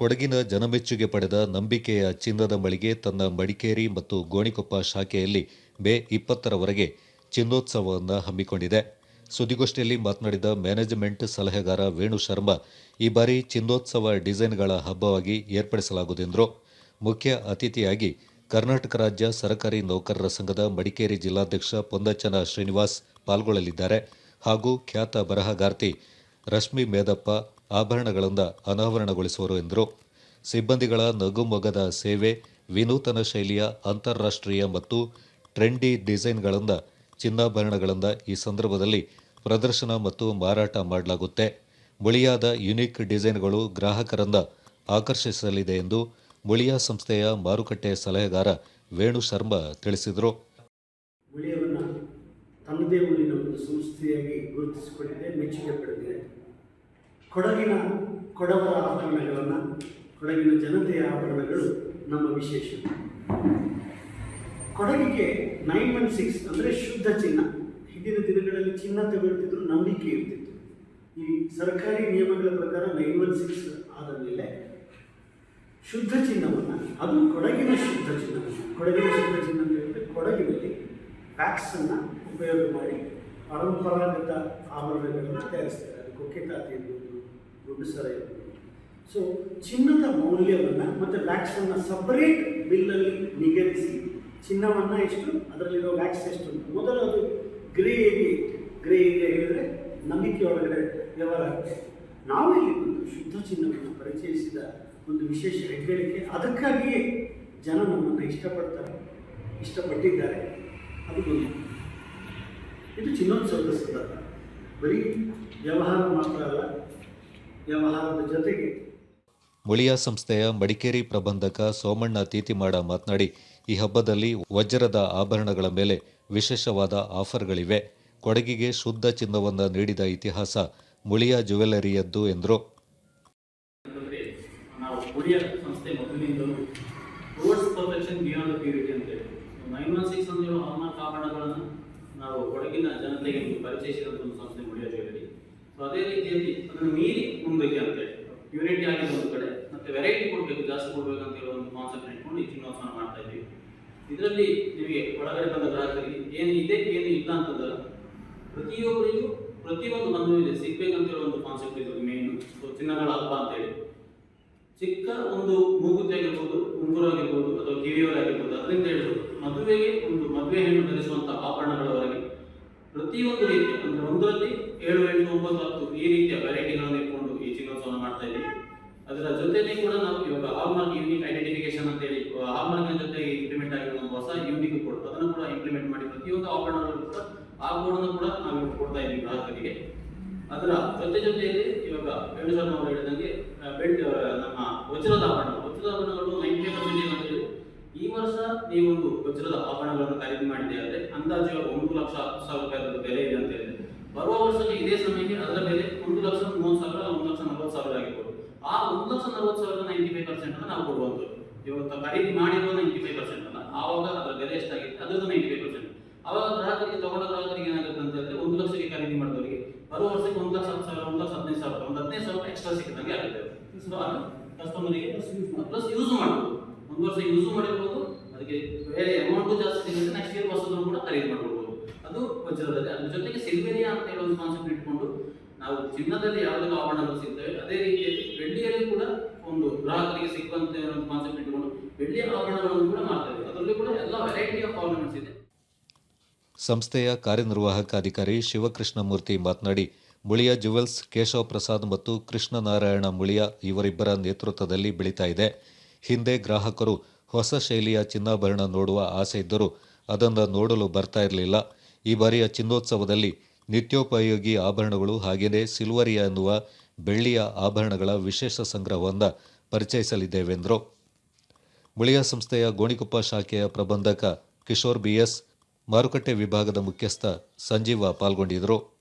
ಕೊಡಗಿನ ಜನಮೆಚ್ಚುಗೆ ಪಡೆದ ನಂಬಿಕೆಯ ಚಿನ್ನದ ಮಳಿಗೆ ತನ್ನ ಮಡಿಕೇರಿ ಮತ್ತು ಗೋಣಿಕೊಪ್ಪ ಶಾಖೆಯಲ್ಲಿ ಮೇ ಇಪ್ಪತ್ತರವರೆಗೆ ಚಿನ್ನೋತ್ಸವವನ್ನು ಹಮ್ಮಿಕೊಂಡಿದೆ. ಸುದ್ದಿಗೋಷ್ಠಿಯಲ್ಲಿ ಮಾತನಾಡಿದ ಮ್ಯಾನೇಜ್ಮೆಂಟ್ ಸಲಹೆಗಾರ ವೇಣು ಶರ್ಮಾ, ಈ ಬಾರಿ ಚಿನ್ನೋತ್ಸವ ಡಿಸೈನ್ಗಳ ಹಬ್ಬವಾಗಿ ಏರ್ಪಡಿಸಲಾಗುವುದೆಂದರು. ಮುಖ್ಯ ಅತಿಥಿಯಾಗಿ ಕರ್ನಾಟಕ ರಾಜ್ಯ ಸರಕಾರಿ ನೌಕರರ ಸಂಘದ ಮಡಿಕೇರಿ ಜಿಲ್ಲಾಧ್ಯಕ್ಷ ಪೊಂದಚ್ಚನ ಶ್ರೀನಿವಾಸ್ ಪಾಲ್ಗೊಳ್ಳಲಿದ್ದಾರೆ. ಹಾಗೂ ಖ್ಯಾತ ಬರಹಗಾರ್ತಿ ರಶ್ಮಿ ಮೇದಪ್ಪ ಆಭರಣಗಳಿಂದ ಅನಾವರಣಗೊಳಿಸುವರು ಎಂದರು. ಸಿಬ್ಬಂದಿಗಳ ನಗುಮೊಗದ ಸೇವೆ, ವಿನೂತನ ಶೈಲಿಯ ಅಂತಾರಾಷ್ಟ್ರೀಯ ಮತ್ತು ಟ್ರೆಂಡಿ ಡಿಸೈನ್ಗಳಿಂದ ಚಿನ್ನಾಭರಣಗಳಿಂದ ಈ ಸಂದರ್ಭದಲ್ಲಿ ಪ್ರದರ್ಶನ ಮತ್ತು ಮಾರಾಟ ಮಾಡಲಾಗುತ್ತೆ. ಮುಳಿಯಾದ ಯುನಿಕ್ ಡಿಸೈನ್ಗಳು ಗ್ರಾಹಕರನ್ನ ಆಕರ್ಷಿಸಲಿದೆ ಎಂದು ಮುಳಿಯಾ ಸಂಸ್ಥೆಯ ಮಾರುಕಟ್ಟೆ ಸಲಹೆಗಾರ ವೇಣು ಶರ್ಮಾ ತಿಳಿಸಿದರು. ತನ್ನದೇ ಒಂದು ಸಂಸ್ಥೆಯಾಗಿ ಗುರುತಿಸಿಕೊಂಡಿದೆ, ಮೆಚ್ಚುಗೆ ಪಡೆದಿದೆ. ಕೊಡಗಿನ ಕೊಡವರ ಆಭರಣಗಳನ್ನು, ಕೊಡಗಿನ ಜನತೆಯ ಆಭರಣಗಳು ನಮ್ಮ ವಿಶೇಷ. ಕೊಡಗಿಗೆ ನೈನ್ ಒನ್ ಸಿಕ್ಸ್ ಅಂದರೆ ಶುದ್ಧ ಚಿನ್ನ. ಹಿಂದಿನ ದಿನಗಳಲ್ಲಿ ಚಿನ್ನ ತಗೊಳ್ತಿದ್ರು, ನಂಬಿಕೆ ಇರ್ತಿತ್ತು. ಈ ಸರ್ಕಾರಿ ನಿಯಮಗಳ ಪ್ರಕಾರ ನೈನ್ ಒನ್ ಸಿಕ್ಸ್ ಆದ ಮೇಲೆ ಶುದ್ಧ ಚಿನ್ನವನ್ನು, ಅದು ಕೊಡಗಿನ ಶುದ್ಧ ಚಿನ್ನ ಕೊಡಗಿನ ಶುದ್ಧ ಚಿನ್ನ ಅಂತ ಹೇಳಿದ್ರೆ ಕೊಡಗಿನಲ್ಲಿ ವ್ಯಾಕ್ಸನ್ನು ಉಪಯೋಗ ಮಾಡಿ ಪರಂಪರಾಗತ ಆಭರಣಗಳನ್ನು ತಯಾರಿಸ್ತಾರೆ. ಅದು ಕೊಕ್ಕೆ ತಾತಿ ಗುಡ್ಡು ಸರ ಸೊ ಚಿನ್ನದ ಮೌಲ್ಯವನ್ನು ಮತ್ತು ವ್ಯಾಕ್ಸನ್ನು ಸಪರೇಟ್ ಬಿಲ್ಲಲ್ಲಿ ನಿಗದಿಸಿ, ಚಿನ್ನವನ್ನು ಎಷ್ಟು? ಅದರಲ್ಲಿರೋ ವ್ಯಾಕ್ಸ್ ಎಷ್ಟು ಅಂತ. ಮೊದಲು ಅದು ಗ್ರೇ ಏರಿಯಾ ಗ್ರೇ ಏರಿಯಾ ಹೇಳಿದರೆ ನಂಬಿಕೆ ಒಳಗಡೆ ವ್ಯವಹಾರ ನಾವು ಇಲ್ಲಿ ಒಂದು ಶುದ್ಧ ಚಿನ್ನವನ್ನು ಪರಿಚಯಿಸಿದ ಒಂದು ವಿಶೇಷ ಹೆಗ್ಗಳಿಕೆ. ಅದಕ್ಕಾಗಿಯೇ ಜನ ನಮ್ಮನ್ನು ಇಷ್ಟಪಡ್ತಾರೆ, ಇಷ್ಟಪಟ್ಟಿದ್ದಾರೆ. ಅದು ಒಂದು. ಇದು ಚಿನ್ನೋತ್ಸವದ ಸಂದರ್ಭ. ಬರೀ ವ್ಯವಹಾರ ಮಾತ್ರ ಅಲ್ಲ ವ್ಯವಹಾರದ ಜೊತೆಗೆ. ಮುಳಿಯಾ ಸಂಸ್ಥೆಯ ಮಡಿಕೇರಿ ಪ್ರಬಂಧಕ ಸೋಮಣ್ಣ ತೀತಿಮಾಡ ಮಾತನಾಡಿ ಈ ಹಬ್ಬದಲ್ಲಿ ವಜ್ರದ ಆಭರಣಗಳ ಮೇಲೆ ವಿಶೇಷವಾದ ಆಫರ್ಗಳಿವೆ. ಕೊಡಗಿಗೆ ಶುದ್ಧ ಚಿನ್ನವನ್ನು ನೀಡಿದ ಇತಿಹಾಸ ಮುಳಿಯಾ ಜ್ಯುವೆಲರಿಯದ್ದು ಎಂದರು. ನಾವು ಕೊಡಗಿನ ಜನತೆಗೆ ಪರಿಚಯಿಸಿದಂಥ ಒಂದು ಸಂಸ್ಥೆ ಮುಳಿಯ ಅದೇ ರೀತಿಯಲ್ಲಿ ಅದನ್ನು ಮೀರಿ ಮುಂದಕ್ಕೆ ಅಂತೇಳಿ ಯೂನಿಟಿ ಆಗಿದೆ ಒಂದು ಕಡೆ, ಮತ್ತೆ ವೆರೈಟಿ ಕೊಡಬೇಕು, ಜಾಸ್ತಿ ಕೊಡಬೇಕು ಅಂತ ಹೇಳೋ ಒಂದು ಕಾನ್ಸೆಪ್ಟ್ ಇಟ್ಕೊಂಡು ಈ ಚಿನ್ನೋತ್ಸವ ಮಾಡ್ತಾ ಇದ್ದೀವಿ. ಇದರಲ್ಲಿ ನಿಮಗೆ ಒಳಗಡೆ ಬಂದ ಗ್ರಾಹಕರಿಗೆ ಏನು ಇದೆ, ಏನು ಇಲ್ಲ ಅಂತಂದ್ರೆ, ಪ್ರತಿಯೊಬ್ಬರಿಗೂ ಪ್ರತಿಯೊಂದು ಮದುವೆಯಲ್ಲಿ ಸಿಗ್ಬೇಕಂತ ಹೇಳೋ ಒಂದು ಕಾನ್ಸೆಪ್ಟ್ ಇದು ಮೇನ್ ಸೊ ಚಿನ್ನಗಳ ಹಬ್ಬ ಅಂತೇಳಿ ಚಿಕ್ಕ ಒಂದು ಮೂಗುತಿ ಆಗಿರ್ಬೋದು, ಉಂಗುರ ಆಗಿರ್ಬೋದು, ಅಥವಾ ಕಿವಿಯವರಾಗಿರ್ಬೋದು ಅದರಿಂದ ಹೇಳ್ಬೋದು ಮದುವೆಗೆ ಒಂದು ಮದುವೆ ಹೆಣ್ಣು ಧರಿಸುವಂತಹ ಆಭರಣಗಳವರೆಗೆ ಪ್ರತಿಯೊಂದು ರೀತಿ, ಅಂದ್ರೆ ಒಂದರಲ್ಲಿ ಏಳು ಎಂಟು ಒಂಬತ್ತು ಹತ್ತು ಈ ರೀತಿಯ ವೆರೈಟಿಗಳನ್ನು ಇಟ್ಕೊಂಡು ಈ ಚಿನ್ನೋತ್ಸವ ಮಾಡ್ತಾ ಇದ್ದೀವಿ. ಅದರ ಜೊತೆಲಿ ಕೂಡ ನಾವು ಇವಾಗ ಹಾಲ್ಮಾರ್ಕ್ ಯೂನಿಕ್ ಐಡೆಂಟಿಫಿಕೇಶನ್ ಅಂತ ಹೇಳಿ ಹಾಲ್ಮಾರ್ಕ್ ಜೊತೆ ಇಂಪ್ಲಿಮೆಂಟ್ ಆಗಿರೋ ಹೊಸ ಯೂನಿಕ್ ಕೋಡ್ ಅದನ್ನು ಕೂಡ ಇಂಪ್ಲಿಮೆಂಟ್ ಮಾಡಿ ಪ್ರತಿಯೊಂದು ಆಭರಣಗಳು ಕೂಡ ಆ ಕೋಡನ್ನು ಕೂಡ ನಾವು ಕೊಡ್ತಾ ಇದ್ದೀವಿ ಗ್ರಾಹಕರಿಗೆ. ಅದರ ಜೊತೆ ಜೊತೆಯಲ್ಲಿ ಇವಾಗ ವೇಣು ಶರ್ಮ ಅವರು ಹೇಳಿದಂಗೆ ಬೆಲ್ಟ್ ನಮ್ಮ ವಜ್ರದ ಆಭರಣ, ವಜ್ರದ ಆಭರಣಗಳು ನೈಂಟಿ ಪರ್ಸೆಂಟ್ ಅಂತ ಈ ವರ್ಷ ನೀವೊಂದು ವಜ್ರದ ಆಭರಣಗಳನ್ನು ಖರೀದಿ ಮಾಡಿದೆ ಆದರೆ ಅಂದಾಜು ಒಂದು ಲಕ್ಷ ಸಾವಿರ ರೂಪಾಯಿ ಅದರ ಬೆಲೆ ಇದೆ ಅಂತ ಹೇಳಿದ್ರೆ ಬರುವ ವರ್ಷಕ್ಕೆ ಇದೇ ಸಮಯಕ್ಕೆ ಅದರ ಬೆಲೆ ಒಂದು ಲಕ್ಷ ಮೂವತ್ತು ಸಾವಿರ ಒಂದು ಲಕ್ಷ ನಲವತ್ತು ಸಾವಿರ ಆಗಿರ್ಬೋದು. ಆ ಒಂದು ಲಕ್ಷ ನಲವತ್ತು ಸಾವಿರ ನೈಂಟಿ ಫೈವ್ ಪರ್ಸೆಂಟ್ ಅನ್ನು ನಾವು ಕೊಡುವಂಥದ್ದು. ಇವತ್ತು ಖರೀದಿ ಮಾಡಿರುವ ನೈಂಟಿ ಫೈವ್ ಪರ್ಸೆಂಟ್ ಅಲ್ಲ ಆವಾಗ ಅದರ ಬೆಲೆ ಎಷ್ಟಾಗಿತ್ತು? ಅದರದ್ದು ನೈಂಟಿ ಫೈವ್ ಪರ್ಸೆಂಟ್ ಅವಾಗ ಗ್ರಾಹಕರಿಗೆ ತಗೊಂಡ ಗ್ರಾಹಕರಿಗೆ ಏನಾಗುತ್ತೆ ಅಂತ ಹೇಳಿದ್ರೆ ಒಂದು ಲಕ್ಷಕ್ಕೆ ಖರೀದಿ ಮಾಡಿದವರಿಗೆ ಬರುವ ವರ್ಷಕ್ಕೆ ಒಂದು ಲಕ್ಷ ಹತ್ತು ಸಾವಿರ, ಒಂದು ಲಕ್ಷ ಹದಿನೈದು ಸಾವಿರ, ಒಂದು ಹದಿನೈದು ಸಾವಿರ ಎಕ್ಸ್ಟ್ರಾ ಸಿಕ್ಕಿದಂಗೆ ಆಗುತ್ತೆ. ಸೊ ಅದು ಕಸ್ಟಮರಿಗೆ ಪ್ಲಸ್ ಯೂಸ್ ಮಾಡ್ಬೋದು. ಒಂದು ವರ್ಷ ಯೂಸ್ ಮಾಡಿರ್ಬೋದು. ಅದಕ್ಕೆ ಬೇರೆ ಅಮೌಂಟು ಜಾಸ್ತಿ ಸಿಗುತ್ತೆ. ನೆಕ್ಸ್ಟ್ ಇಯರ್ ಹೊಸದನ್ನು ಕೂಡ ಖರೀದಿ ಅದ್ರ ಜೊತೆಗೆ ಸಿಲ್ವೇರಿಯಾ ಅಂತ ಹೇಳೋ ಒಂದು ಕಾನ್ಸೆಪ್ಟ್ ಇಟ್ಕೊಂಡು ನಾವು ಚಿನ್ನದಲ್ಲಿ ಯಾವುದೆಲ್ಲ ಆಭರಣಗಳು ಸಿಗ್ತವೆ, ಅದೇ ರೀತಿಯಲ್ಲಿ ಬೆಳ್ಳಿಯಲ್ಲಿ ಕೂಡ ಒಂದು ಗ್ರಾಹಕರಿಗೆ ಒಂದು ಕಾನ್ಸೆಪ್ಟ್ ಇಟ್ಕೊಂಡು ಬೆಳ್ಳಿಯ ಆಭರಣಗಳನ್ನು ಕೂಡ ಮಾಡ್ತೇವೆ. ಅದರಲ್ಲಿ ಕೂಡ ಎಲ್ಲ ವೆರೈಟಿ ಆಫ್ ಆರ್ನಮೆಂಟ್ಸ್ ಇದೆ. ಸಂಸ್ಥೆಯ ಕಾರ್ಯನಿರ್ವಾಹಕ ಅಧಿಕಾರಿ ಶಿವಕೃಷ್ಣಮೂರ್ತಿ ಮಾತನಾಡಿ, ಮುಳಿಯ ಜುವೆಲ್ಸ್ ಕೇಶವ ಪ್ರಸಾದ್ ಮತ್ತು ಕೃಷ್ಣನಾರಾಯಣ ಮುಳಿಯ ಇವರಿಬ್ಬರ ನೇತೃತ್ವದಲ್ಲಿ ಬೆಳೀತಾ ಇದೆ. ಹಿಂದೆ ಗ್ರಾಹಕರು ಹೊಸ ಶೈಲಿಯ ಚಿನ್ನಾಭರಣ ನೋಡುವ ಆಸೆ ಇದ್ದರೂ ಅದನ್ನು ನೋಡಲು ಬರ್ತಾ ಇರಲಿಲ್ಲ. ಈ ಬಾರಿಯ ಚಿನ್ನೋತ್ಸವದಲ್ಲಿ ನಿತ್ಯೋಪಯೋಗಿ ಆಭರಣಗಳು ಹಾಗೆಯೇ ಸಿಲ್ವರಿಯ ಎನ್ನುವ ಬೆಳ್ಳಿಯ ಆಭರಣಗಳ ವಿಶೇಷ ಸಂಗ್ರಹವನ್ನು ಪರಿಚಯಿಸಲಿದ್ದೇವೆಂದರು. ಮುಳಿಯ ಸಂಸ್ಥೆಯ ಗೋಣಿಕೊಪ್ಪ ಶಾಖೆಯ ಪ್ರಬಂಧಕ ಕಿಶೋರ್ ಬಿಎಸ್ ಮಾರುಕಟ್ಟೆ ವಿಭಾಗದ ಮುಖ್ಯಸ್ಥ ಸಂಜೀವ ಪಾಲ್ಗೊಂಡಿದ್ದರು.